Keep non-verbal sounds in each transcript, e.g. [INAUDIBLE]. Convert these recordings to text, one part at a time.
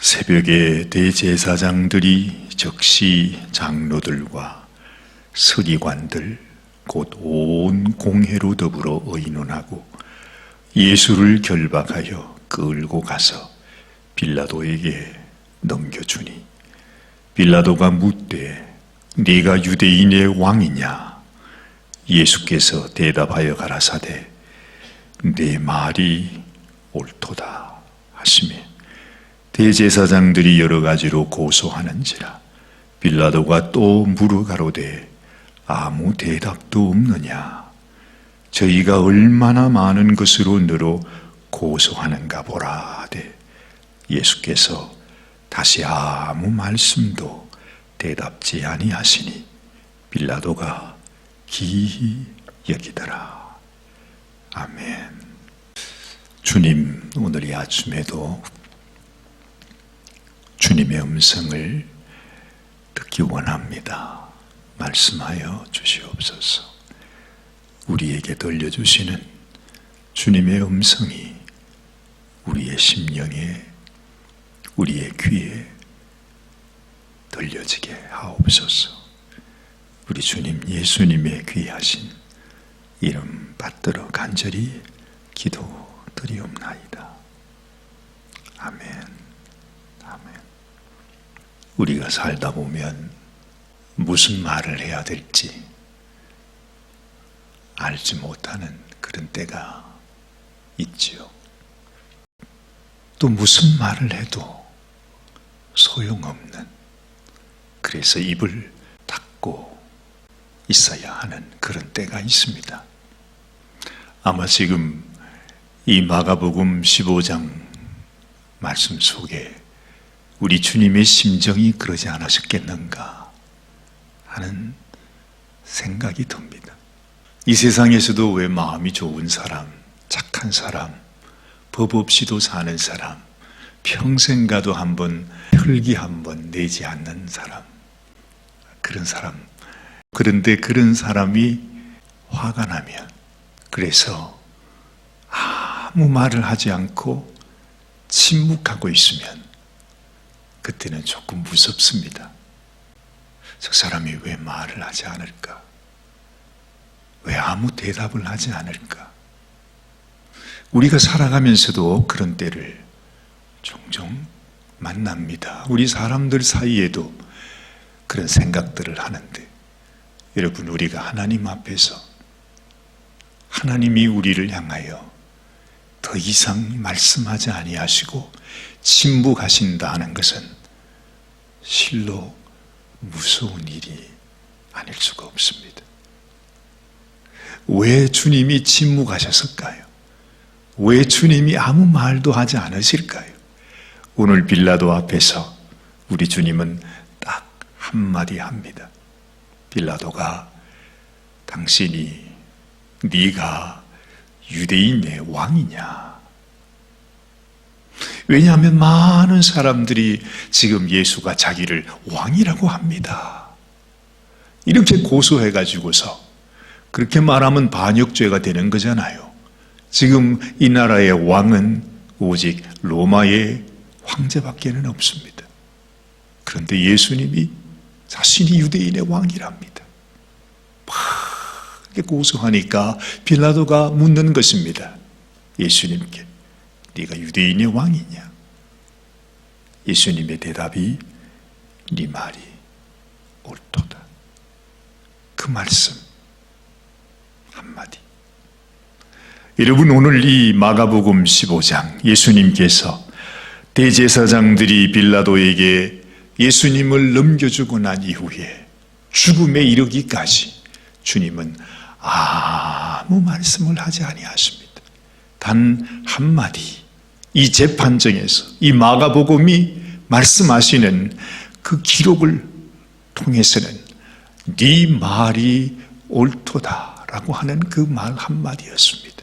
새벽에 대제사장들이 즉시 장로들과 서기관들 곧 온 공회로 더불어 의논하고 예수를 결박하여 끌고 가서 빌라도에게 넘겨주니 빌라도가 묻되 네가 유대인의 왕이냐? 예수께서 대답하여 가라사대 내 말이 옳도다 하시매 대제사장들이 여러 가지로 고소하는지라 빌라도가 또 물어가로되 아무 대답도 없느냐. 저희가 얼마나 많은 것으로 너로 고소하는가 보라 하되 예수께서 다시 아무 말씀도 대답지 아니하시니 빌라도가 기히 여기더라. 아멘. 주님 오늘 이 아침에도 주님의 음성을 듣기 원합니다. 말씀하여 주시옵소서. 우리에게 들려주시는 주님의 음성이 우리의 심령에, 우리의 귀에 들려지게 하옵소서. 우리 주님 예수님의 귀하신 이름 받들어 간절히 기도드리옵나이다. 아멘. 우리가 살다 보면 무슨 말을 해야 될지 알지 못하는 그런 때가 있지요. 또 무슨 말을 해도 소용없는 그래서 입을 닫고 있어야 하는 그런 때가 있습니다. 아마 지금 이 마가복음 15장 말씀 속에 우리 주님의 심정이 그러지 않으셨겠는가 하는 생각이 듭니다. 이 세상에서도 왜 마음이 좋은 사람, 착한 사람, 법 없이도 사는 사람, 평생 가도 한번 혈기 한번 내지 않는 사람, 그런 사람. 그런데 그런 사람이 화가 나면, 그래서 아무 말을 하지 않고 침묵하고 있으면, 그때는 조금 무섭습니다. 저 사람이 왜 말을 하지 않을까? 왜 아무 대답을 하지 않을까? 우리가 살아가면서도 그런 때를 종종 만납니다. 우리 사람들 사이에도 그런 생각들을 하는데, 여러분, 우리가 하나님 앞에서 하나님이 우리를 향하여 더 이상 말씀하지 아니하시고 침묵하신다 하는 것은 실로 무서운 일이 아닐 수가 없습니다. 왜 주님이 침묵하셨을까요? 왜 주님이 아무 말도 하지 않으실까요? 오늘 빌라도 앞에서 우리 주님은 딱 한마디 합니다. 빌라도가 당신이 네가 유대인의 왕이냐? 왜냐하면 많은 사람들이 지금 예수가 자기를 왕이라고 합니다. 이렇게 고소해 가지고서 그렇게 말하면 반역죄가 되는 거잖아요. 지금 이 나라의 왕은 오직 로마의 황제밖에는 없습니다. 그런데 예수님이 자신이 유대인의 왕이랍니다. 막 고소하니까 빌라도가 묻는 것입니다. 예수님께 네가 유대인의 왕이냐? 예수님의 대답이 네 말이 옳도다. 그 말씀 한마디. 여러분 오늘 이 마가복음 15장 예수님께서 대제사장들이 빌라도에게 예수님을 넘겨주고 난 이후에 죽음에 이르기까지 주님은 아무 말씀을 하지 아니하십니다. 단 한마디 이 재판정에서 이 마가복음이 말씀하시는 그 기록을 통해서는 네 말이 옳도다라고 하는 그 말 한마디였습니다.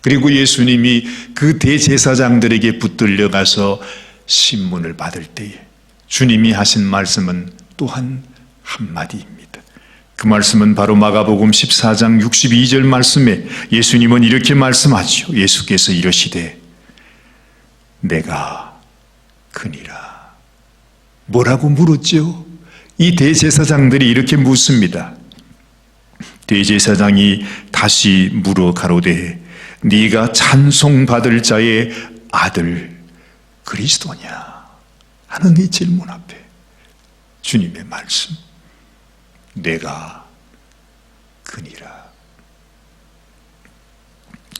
그리고 예수님이 그 대제사장들에게 붙들려 가서 신문을 받을 때에 주님이 하신 말씀은 또한 한마디입니다. 그 말씀은 바로 마가복음 14장 62절 말씀에 예수님은 이렇게 말씀하죠. 예수께서 이러시되 내가 크니라. 뭐라고 물었죠? 이 대제사장들이 이렇게 묻습니다. 대제사장이 다시 물어 가로되 네가 찬송받을 자의 아들 그리스도냐 하는 이 질문 앞에 주님의 말씀 내가 그니라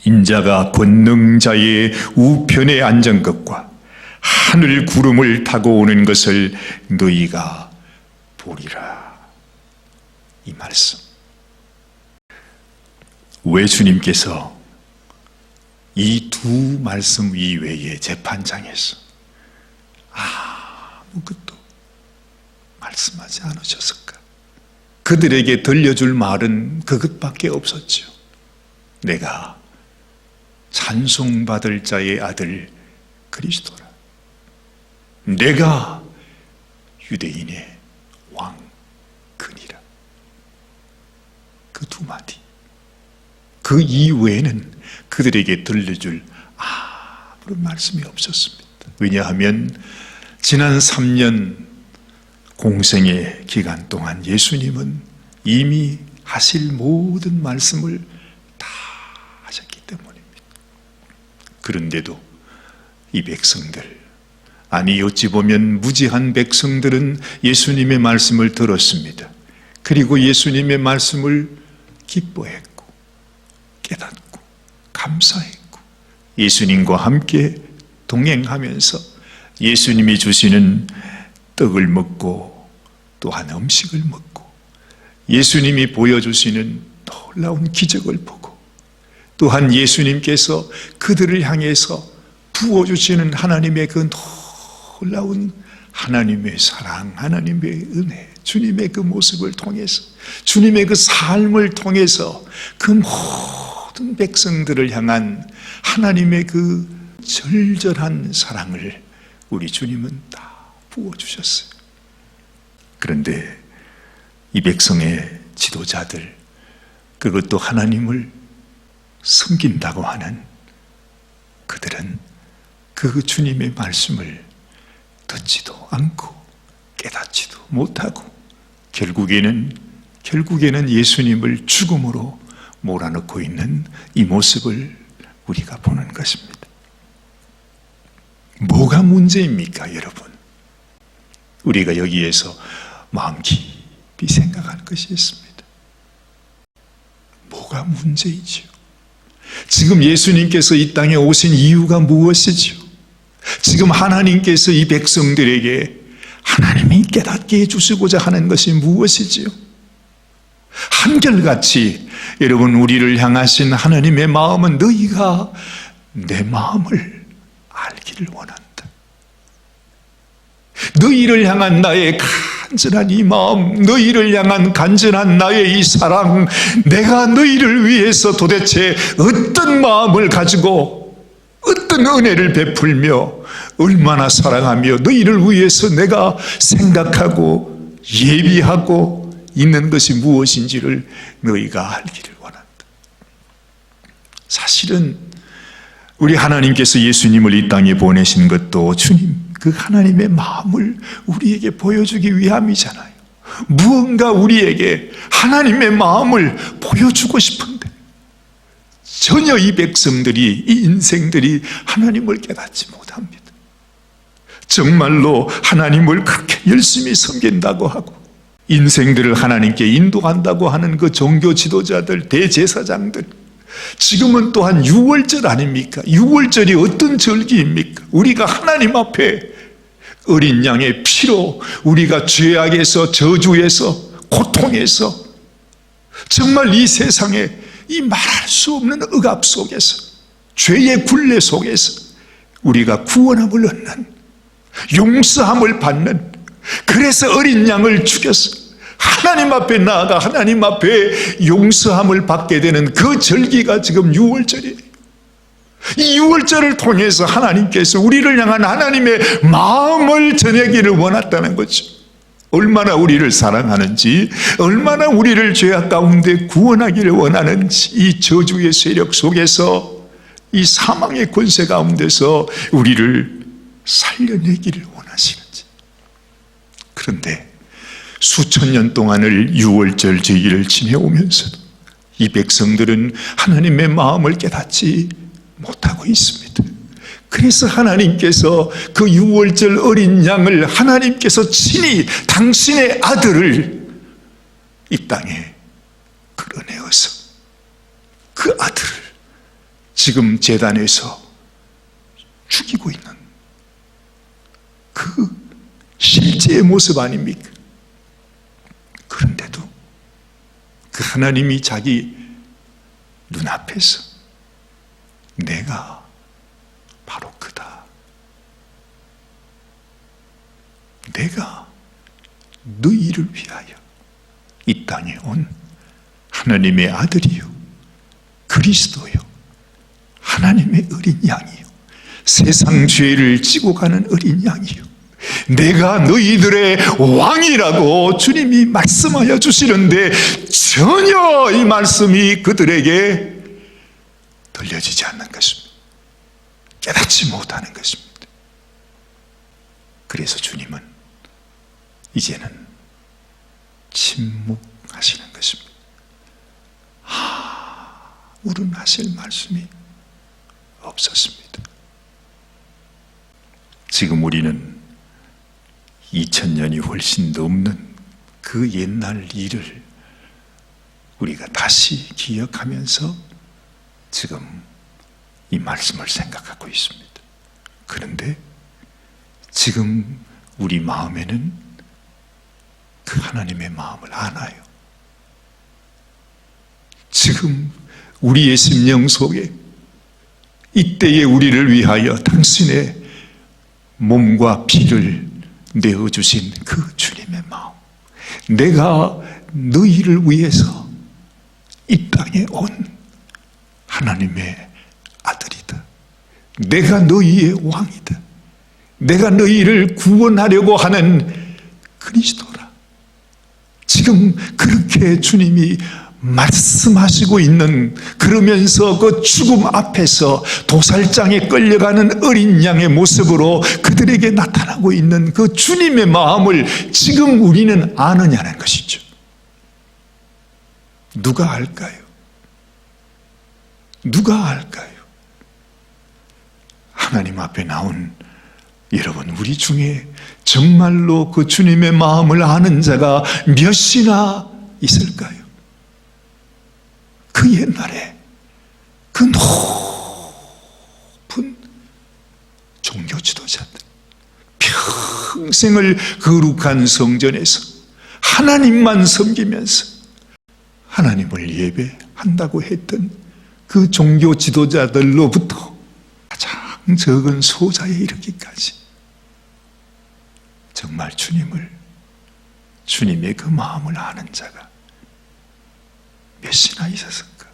인자가 권능자의 우편에 앉은 것과 하늘 구름을 타고 오는 것을 너희가 보리라 이 말씀 왜 주님께서 이 두 말씀 이외에 재판장에서 아무것도 말씀하지 않으셨을까? 그들에게 들려줄 말은 그것밖에 없었죠. 내가 찬송받을 자의 아들 그리스도라. 내가 유대인의 왕 그니라. 그 두 마디. 그 이외에는 그들에게 들려줄 아무런 말씀이 없었습니다. 왜냐하면 지난 3년 공생의 기간 동안 예수님은 이미 하실 모든 말씀을 다 하셨기 때문입니다. 그런데도 이 백성들, 아니 어찌 보면 무지한 백성들은 예수님의 말씀을 들었습니다. 그리고 예수님의 말씀을 기뻐했고, 깨닫고, 감사했고, 예수님과 함께 동행하면서 예수님이 주시는 떡을 먹고 또한 음식을 먹고 예수님이 보여주시는 놀라운 기적을 보고 또한 예수님께서 그들을 향해서 부어주시는 하나님의 그 놀라운 하나님의 사랑, 하나님의 은혜, 주님의 그 모습을 통해서, 주님의 그 삶을 통해서 그 모든 백성들을 향한 하나님의 그 절절한 사랑을 우리 주님은 다 부어주셨어요. 그런데 이 백성의 지도자들, 그것도 하나님을 섬긴다고 하는 그들은 그 주님의 말씀을 듣지도 않고 깨닫지도 못하고 결국에는 결국에는 예수님을 죽음으로 몰아넣고 있는 이 모습을 우리가 보는 것입니다. 뭐가 문제입니까, 여러분? 우리가 여기에서 마음 깊이 생각할 것이 있습니다. 뭐가 문제이지요? 지금 예수님께서 이 땅에 오신 이유가 무엇이지요? 지금 하나님께서 이 백성들에게 하나님이 깨닫게 해주시고자 하는 것이 무엇이지요? 한결같이 여러분 우리를 향하신 하나님의 마음은 너희가 내 마음을 알기를 원한다. 너희를 향한 나의 간절한 이 마음, 너희를 향한 간절한 나의 이 사랑, 내가 너희를 위해서 도대체 어떤 마음을 가지고 어떤 은혜를 베풀며 얼마나 사랑하며 너희를 위해서 내가 생각하고 예비하고 있는 것이 무엇인지를 너희가 알기를 원한다. 사실은 우리 하나님께서 예수님을 이 땅에 보내신 것도 주님 그 하나님의 마음을 우리에게 보여주기 위함이잖아요. 무언가 우리에게 하나님의 마음을 보여주고 싶은데 전혀 이 백성들이 이 인생들이 하나님을 깨닫지 못합니다. 정말로 하나님을 그렇게 열심히 섬긴다고 하고 인생들을 하나님께 인도한다고 하는 그 종교 지도자들, 대제사장들 지금은 또한 6월절 아닙니까? 6월절이 어떤 절기입니까? 우리가 하나님 앞에 어린 양의 피로 우리가 죄악에서 저주에서 고통에서 정말 이 세상에 이 말할 수 없는 억압 속에서 죄의 굴레 속에서 우리가 구원함을 얻는 용서함을 받는 그래서 어린 양을 죽여서 하나님 앞에 나아가 하나님 앞에 용서함을 받게 되는 그 절기가 지금 6월절이에요. 이 6월절을 통해서 하나님께서 우리를 향한 하나님의 마음을 전하기를 원했다는 거죠. 얼마나 우리를 사랑하는지, 얼마나 우리를 죄악 가운데 구원하기를 원하는지, 이 저주의 세력 속에서, 이 사망의 권세 가운데서 우리를 살려내기를 원하시는지. 그런데 수천 년 동안을 유월절 제기를 지내오면서도 이 백성들은 하나님의 마음을 깨닫지 못하고 있습니다. 그래서 하나님께서 그 유월절 어린 양을 하나님께서 친히 당신의 아들을 이 땅에 끌어내어서 그 아들을 지금 재단에서 죽이고 있는 그 실제의 모습 아닙니까? 그런데도 그 하나님이 자기 눈앞에서 내가 바로 그다. 내가 너희를 위하여 이 땅에 온 하나님의 아들이요. 그리스도요. 하나님의 어린 양이요. 세상 죄를 지고 가는 어린 양이요. 내가 너희들의 왕이라고 주님이 말씀하여 주시는데 전혀 이 말씀이 그들에게 들려지지 않는 것입니다. 깨닫지 못하는 것입니다. 그래서 주님은 이제는 침묵하시는 것입니다. 아무런 하실 말씀이 없었습니다. 지금 우리는 2000년이 훨씬 넘는 그 옛날 일을 우리가 다시 기억하면서 지금 이 말씀을 생각하고 있습니다. 그런데 지금 우리 마음에는 그 하나님의 마음을 아나요. 지금 우리의 심령 속에 이때의 우리를 위하여 당신의 몸과 피를 내어주신 그 주님의 마음. 내가 너희를 위해서 이 땅에 온 하나님의 아들이다. 내가 너희의 왕이다. 내가 너희를 구원하려고 하는 그리스도라. 지금 그렇게 주님이 말씀하시고 있는 그러면서 그 죽음 앞에서 도살장에 끌려가는 어린 양의 모습으로 그들에게 나타나고 있는 그 주님의 마음을 지금 우리는 아느냐는 것이죠. 누가 알까요? 누가 알까요? 하나님 앞에 나온 여러분, 우리 중에 정말로 그 주님의 마음을 아는 자가 몇이나 있을까요? 그 옛날에 그 높은 종교 지도자들, 평생을 거룩한 성전에서 하나님만 섬기면서 하나님을 예배한다고 했던 그 종교 지도자들로부터 가장 적은 소자에 이르기까지 정말 주님을 주님의 그 마음을 아는 자가 몇이나 있었을까?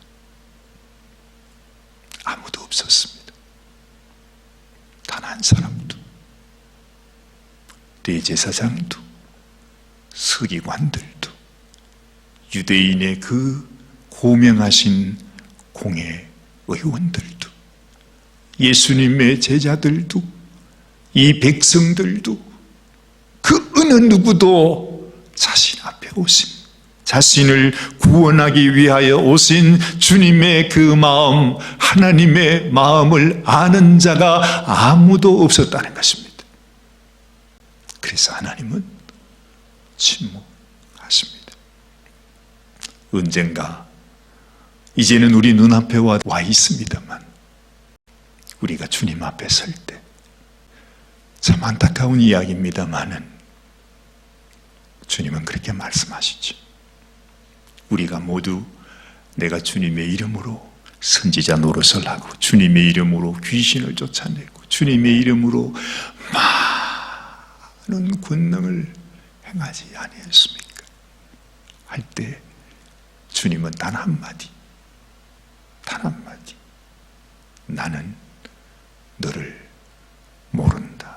아무도 없었습니다. 단 한 사람도 대제사장도 서기관들도 유대인의 그 고명하신 공회 의원들도 예수님의 제자들도 이 백성들도 그 어느 누구도 자신 앞에 오신 자신을 구원하기 위하여 오신 주님의 그 마음, 하나님의 마음을 아는 자가 아무도 없었다는 것입니다. 그래서 하나님은 침묵하십니다. 언젠가 이제는 우리 눈앞에 와 있습니다만 우리가 주님 앞에 설 때 참 안타까운 이야기입니다만은 주님은 그렇게 말씀하시죠. 우리가 모두 내가 주님의 이름으로 선지자 노릇을 하고 주님의 이름으로 귀신을 쫓아내고 주님의 이름으로 많은 권능을 행하지 아니했습니까? 할 때 주님은 단 한마디 단 한마디 나는 너를 모른다.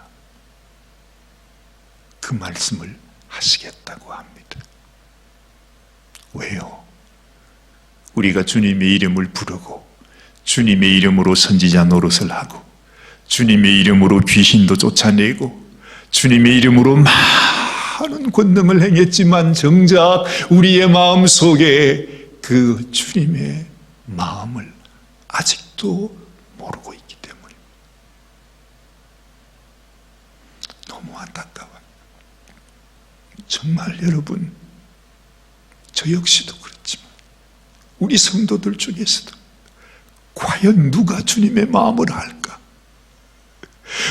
그 말씀을 하시겠다고 합니다. 왜요? 우리가 주님의 이름을 부르고 주님의 이름으로 선지자 노릇을 하고 주님의 이름으로 귀신도 쫓아내고 주님의 이름으로 많은 권능을 행했지만 정작 우리의 마음 속에 그 주님의 마음을 아직도 모르고 있기 때문입니다. 너무 안타까워요. 정말 여러분, 저 역시도 그렇지만 우리 성도들 중에서도 과연 누가 주님의 마음을 알까?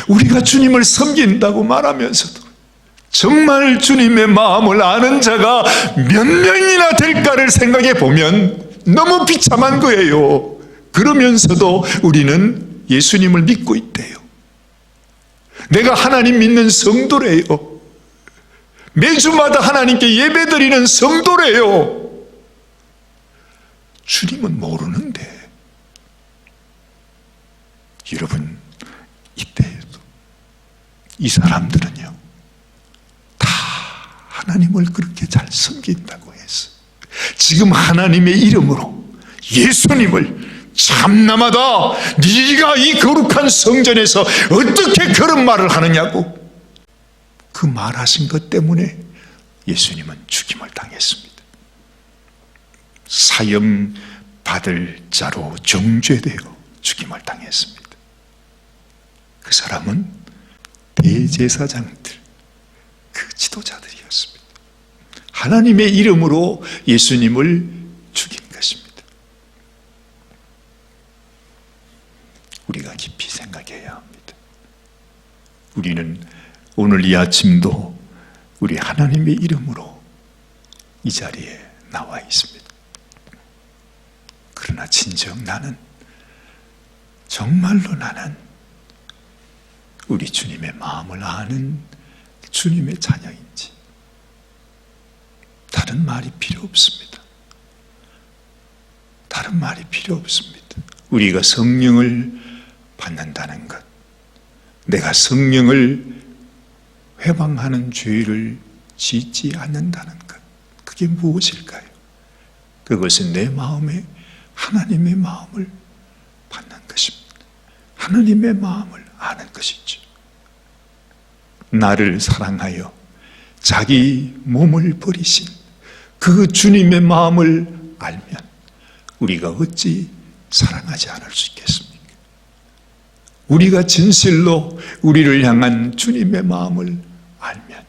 우리가 주님을 섬긴다고 말하면서도 정말 주님의 마음을 아는 자가 몇 명이나 될까를 생각해 보면 너무 비참한 거예요. 그러면서도 우리는 예수님을 믿고 있대요. 내가 하나님 믿는 성도래요. 매주마다 하나님께 예배드리는 성도래요. 주님은 모르는데 여러분 이때에도 이 사람들은요 다 하나님을 그렇게 잘 섬긴다고 지금 하나님의 이름으로 예수님을 참나마다 네가 이 거룩한 성전에서 어떻게 그런 말을 하느냐고 그 말하신 것 때문에 예수님은 죽임을 당했습니다. 사형 받을 자로 정죄되어 죽임을 당했습니다. 그 사람은 대제사장들, 그 지도자들이었습니다. 하나님의 이름으로 예수님을 죽인 것입니다. 우리가 깊이 생각해야 합니다. 우리는 오늘 이 아침도 우리 하나님의 이름으로 이 자리에 나와 있습니다. 그러나 진정 나는 정말로 나는 우리 주님의 마음을 아는 주님의 자녀인지 다른 말이 필요 없습니다. 다른 말이 필요 없습니다. 우리가 성령을 받는다는 것, 내가 성령을 회방하는 죄를 짓지 않는다는 것, 그게 무엇일까요? 그것은 내 마음에 하나님의 마음을 받는 것입니다. 하나님의 마음을 아는 것이죠. 나를 사랑하여 자기 몸을 버리신 그 주님의 마음을 알면 우리가 어찌 사랑하지 않을 수 있겠습니까? 우리가 진실로 우리를 향한 주님의 마음을 알면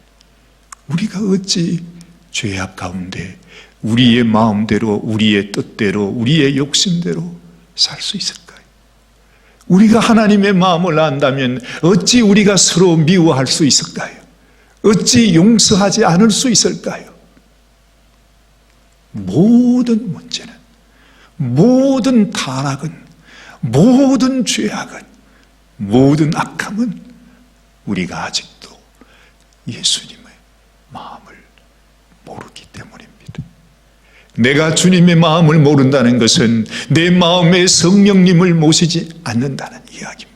우리가 어찌 죄악 가운데 우리의 마음대로, 우리의 뜻대로, 우리의 욕심대로 살 수 있을까요? 우리가 하나님의 마음을 안다면 어찌 우리가 서로 미워할 수 있을까요? 어찌 용서하지 않을 수 있을까요? 모든 문제는, 모든 타락은, 모든 죄악은, 모든 악함은 우리가 아직도 예수님의 마음을 모르기 때문입니다. 내가 주님의 마음을 모른다는 것은 내 마음에 성령님을 모시지 않는다는 이야기입니다.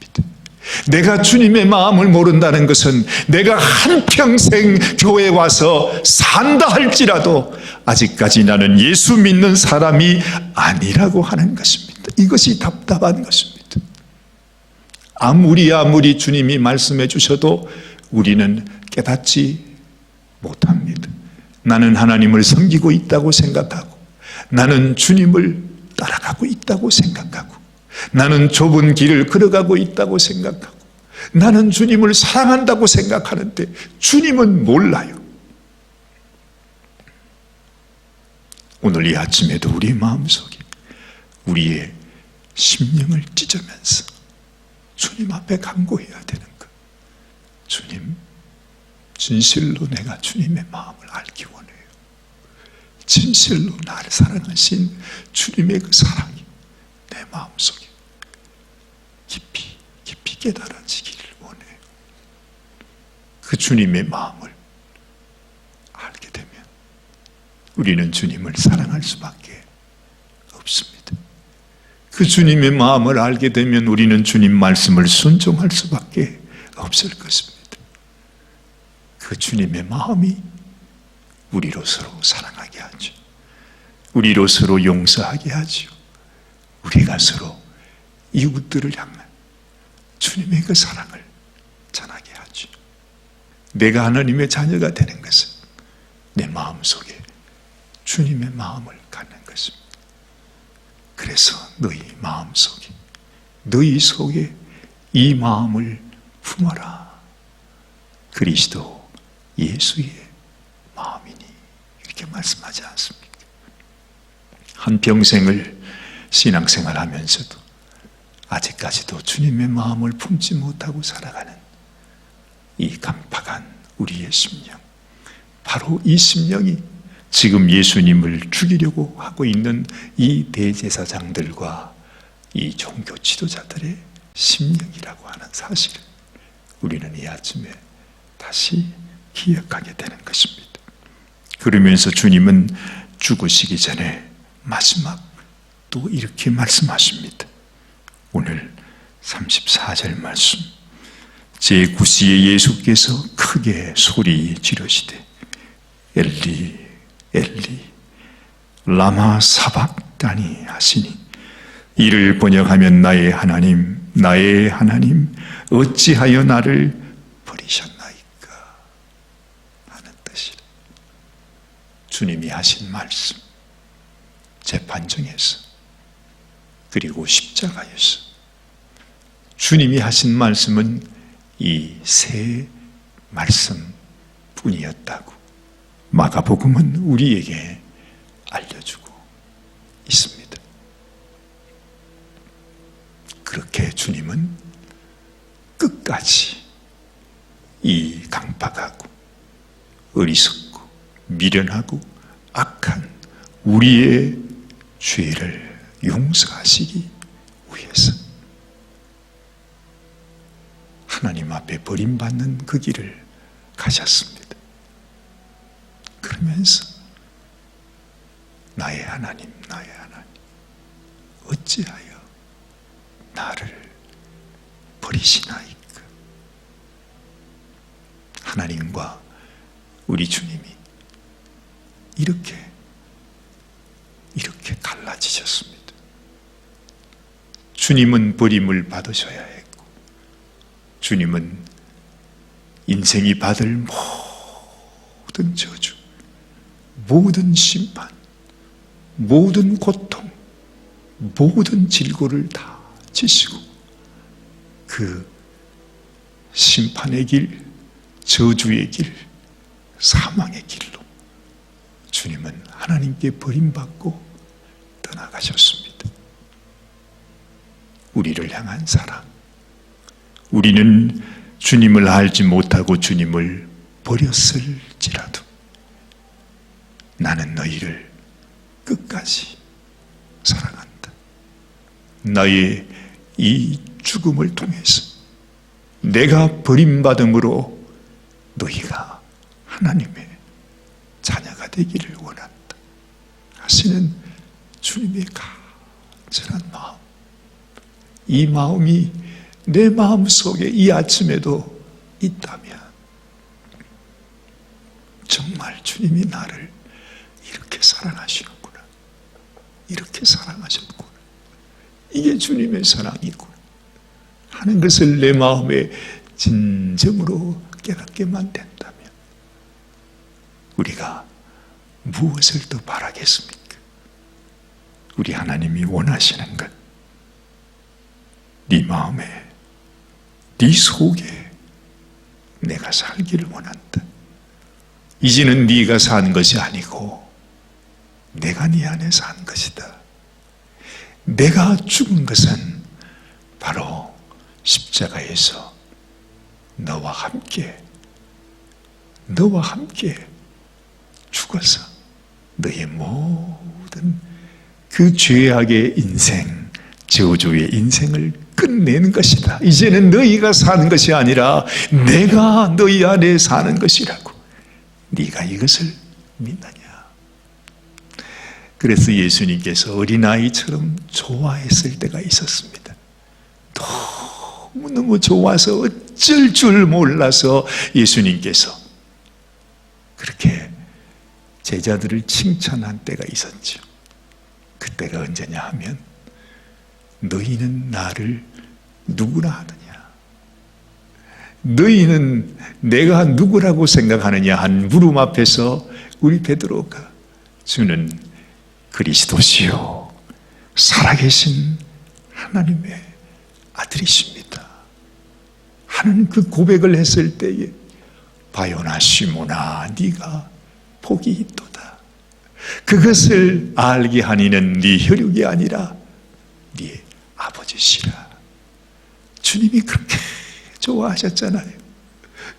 내가 주님의 마음을 모른다는 것은 내가 한평생 교회 와서 산다 할지라도 아직까지 나는 예수 믿는 사람이 아니라고 하는 것입니다. 이것이 답답한 것입니다. 아무리 아무리 주님이 말씀해 주셔도 우리는 깨닫지 못합니다. 나는 하나님을 섬기고 있다고 생각하고 나는 주님을 따라가고 있다고 생각하고 나는 좁은 길을 걸어가고 있다고 생각하고 나는 주님을 사랑한다고 생각하는데 주님은 몰라요. 오늘 이 아침에도 우리 마음속에 우리의 심령을 찢으면서 주님 앞에 간구해야 되는 것. 주님, 진실로 내가 주님의 마음을 알기 원해요. 진실로 나를 사랑하신 주님의 그 사랑이 내 마음속에 깊이 깊이 깨달아지기를 원해요. 그 주님의 마음을 알게 되면 우리는 주님을 사랑할 수밖에 없습니다. 그 주님의 마음을 알게 되면 우리는 주님 말씀을 순종할 수밖에 없을 것입니다. 그 주님의 마음이 우리로 서로 사랑하게 하죠. 우리로 서로 용서하게 하죠. 우리가 서로 이웃들을 향한 주님의 그 사랑을 전하게 하죠. 내가 하나님의 자녀가 되는 것은 내 마음 속에 주님의 마음을 갖는 것입니다. 그래서 너희 마음 속에, 너희 속에 이 마음을 품어라. 그리스도 예수의 마음이니. 이렇게 말씀하지 않습니까? 한 평생을 신앙생활 하면서도 아직까지도 주님의 마음을 품지 못하고 살아가는 이 강팍한 우리의 심령. 바로 이 심령이 지금 예수님을 죽이려고 하고 있는 이 대제사장들과 이 종교 지도자들의 심령이라고 하는 사실을 우리는 이 아침에 다시 기억하게 되는 것입니다. 그러면서 주님은 죽으시기 전에 마지막 또 이렇게 말씀하십니다. 오늘 34절 말씀. 제9시에 예수께서 크게 소리 지르시되 엘리 엘리 라마 사박다니 하시니 이를 번역하면 나의 하나님 나의 하나님 어찌하여 나를 버리셨나이까 하는 뜻이라 주님이 하신 말씀 재판정에서 그리고 십자가에서 주님이 하신 말씀은 이 세 말씀 뿐이었다고 마가복음은 우리에게 알려주고 있습니다. 그렇게 주님은 끝까지 이 강박하고 어리석고 미련하고 악한 우리의 죄를 용서하시기 위해서 하나님 앞에 버림받는 그 길을 가셨습니다. 그러면서 나의 하나님, 나의 하나님, 어찌하여 나를 버리시나이까? 하나님과 우리 주님이 이렇게 이렇게 갈라지셨습니다. 주님은 버림을 받으셔야 했고, 주님은 인생이 받을 모든 저주, 모든 심판, 모든 고통, 모든 질고를 다 지시고, 그 심판의 길, 저주의 길, 사망의 길로 주님은 하나님께 버림받고 떠나가셨습니다. 우리를 향한 사랑. 우리는 주님을 알지 못하고 주님을 버렸을지라도 나는 너희를 끝까지 사랑한다. 나의 이 죽음을 통해서 내가 버림받음으로 너희가 하나님의 자녀가 되기를 원한다. 하시는 주님의 간절한 마음. 이 마음이 내 마음 속에 이 아침에도 있다면 정말 주님이 나를 이렇게 사랑하시는구나. 이렇게 사랑하셨구나. 이게 주님의 사랑이구나. 하는 것을 내 마음에 진정으로 깨닫게만 된다면 우리가 무엇을 더 바라겠습니까? 우리 하나님이 원하시는 것, 네 마음에, 네 속에 내가 살기를 원한다. 이제는 네가 산 것이 아니고 내가 네 안에 산 것이다. 내가 죽은 것은 바로 십자가에서 너와 함께 너와 함께 죽어서 너의 모든 그 죄악의 인생, 저주의 인생을 끝내는 것이다. 이제는 너희가 사는 것이 아니라 내가 너희 안에 사는 것이라고. 네가 이것을 믿느냐? 그래서 예수님께서 어린아이처럼 좋아했을 때가 있었습니다. 너무너무 좋아서 어쩔 줄 몰라서 예수님께서 그렇게 제자들을 칭찬한 때가 있었죠. 그때가 언제냐 하면 너희는 나를 누구라 하느냐? 너희는 내가 누구라고 생각하느냐 한 물음 앞에서 우리 베드로가 주는 그리스도시요 살아계신 하나님의 아들이십니다. 하는 그 고백을 했을 때에 바요나 시모나 네가 복이 있도다. 그것을 알게 하니는 네 혈육이 아니라 네 아버지시라. 주님이 그렇게 [LAUGHS] 좋아하셨잖아요.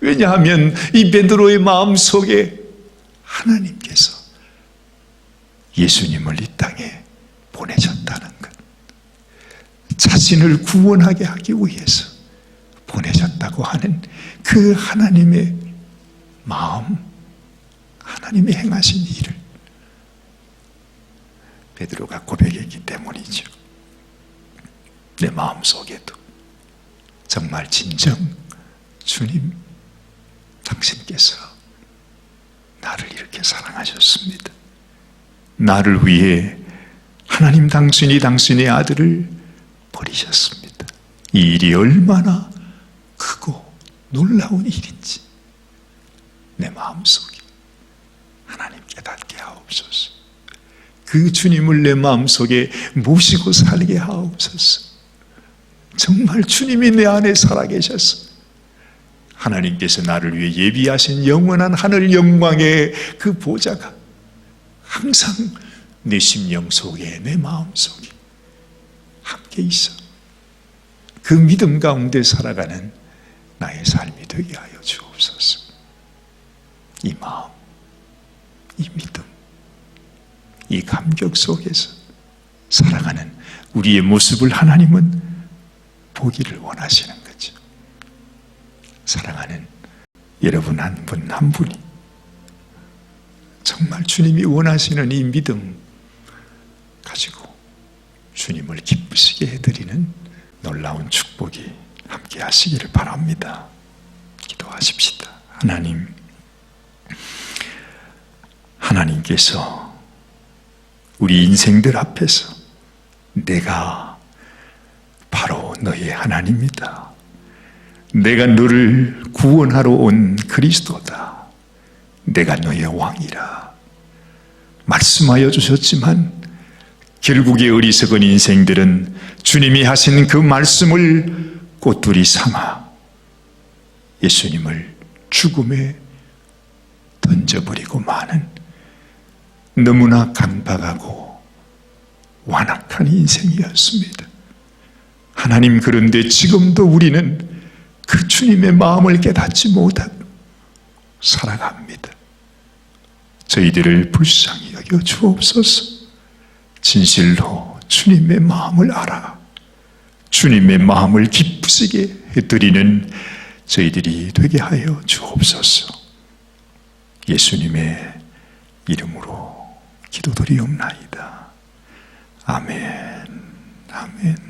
왜냐하면 이 베드로의 마음 속에 하나님께서 예수님을 이 땅에 보내셨다는 것. 자신을 구원하게 하기 위해서 보내셨다고 하는 그 하나님의 마음, 하나님이 행하신 일을 베드로가 고백했기 때문이죠. 내 마음 속에도 정말 진정 주님 당신께서 나를 이렇게 사랑하셨습니다. 나를 위해 하나님 당신이 당신의 아들을 버리셨습니다. 이 일이 얼마나 크고 놀라운 일인지 내 마음속에 하나님 깨닫게 하옵소서. 그 주님을 내 마음속에 모시고 살게 하옵소서. 정말 주님이 내 안에 살아계셔서 하나님께서 나를 위해 예비하신 영원한 하늘 영광의 그 보좌가 항상 내 심령 속에 내 마음 속에 함께 있어 그 믿음 가운데 살아가는 나의 삶이 되게 하여 주옵소서. 이 마음, 이 믿음, 이 감격 속에서 살아가는 우리의 모습을 하나님은 보기를 원하시는 거죠. 사랑하는 여러분 한분한 분이 정말 주님이 원하시는 이 믿음 가지고 주님을 기쁘시게 해드리는 놀라운 축복이 함께 하시기를 바랍니다. 기도하십시다. 하나님, 하나님께서 우리 인생들 앞에서 내가 너의 하나님이다. 내가 너를 구원하러 온 그리스도다. 내가 너의 왕이라. 말씀하여 주셨지만 결국의 어리석은 인생들은 주님이 하신 그 말씀을 꼬투리 삼아 예수님을 죽음에 던져버리고 마는 너무나 간박하고 완악한 인생이었습니다. 하나님 그런데 지금도 우리는 그 주님의 마음을 깨닫지 못하고 살아갑니다. 저희들을 불쌍히 여겨 주옵소서. 진실로 주님의 마음을 알아 주님의 마음을 기쁘시게 해드리는 저희들이 되게 하여 주옵소서. 예수님의 이름으로 기도드리옵나이다. 아멘. 아멘.